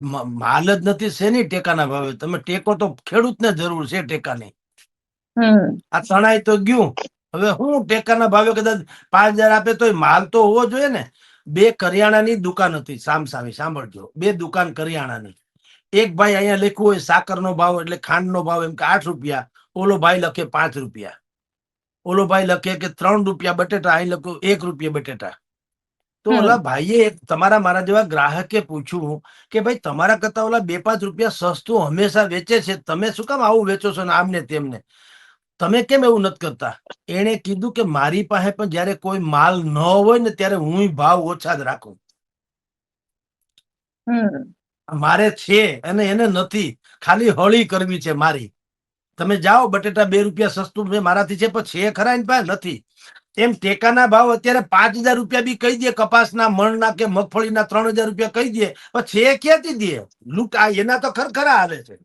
માલ જ નથી શેની ટેકાના ભાવે? તમે ટેકો તો ખેડૂતને જરૂર છે ટેકાની. આ તણાઈ તો ગયું. હવે હું ટેકાના ભાવે કદાચ પાંચ હજાર આપે તો માલ તો હોવો જોઈએ ને? બે કરિયાણાની દુકાન હતી સામસામી સાંભળજો. બે દુકાન કરિયાણાની. એક ભાઈ અહીંયા લખ્યું હોય સાકરનો ભાવ એટલે ખાંડનો ભાવ એમ કે આઠ રૂપિયા. ઓલો ભાઈ લખે પાંચ રૂપિયા. ઓલો ભાઈ લખે કે ત્રણ રૂપિયા બટેટા અહીં લખ્યું એક રૂપિયા બટેટા. તો ઓલા ભાઈએ એક તમારા મારા જેવા ગ્રાહકે પૂછ્યું કે ભાઈ તમારા કરતા ઓલા બે પાંચ રૂપિયા સસ્તું હંમેશા વેચે છે. તમે શું કામ આવું વેચો છો ને આમને તેમને? તમે કેમ એવું નથી કરતા? એણે કીધું કે મારી પાસે પણ જયારે કોઈ માલ ન હોય ને ત્યારે હું ભાવ ઓછા જ રાખું. મારે છે અને એને નથી. ખાલી હળી કરવી છે મારી. તમે જાઓ બટેટા બે રૂપિયા સસ્તું મેં મારાથી છે પણ છે ખરા એની પાસે નથી. એમ ટેકાના ભાવ અત્યારે પાંચ હજાર રૂપિયા બી કહી દે, કપાસના, મણના કે મગફળીના ત્રણ હજાર રૂપિયા કહી દે. પણ છે ક્યાંથી દે? લૂંટ આ એના તો ખરખરા આવે છે.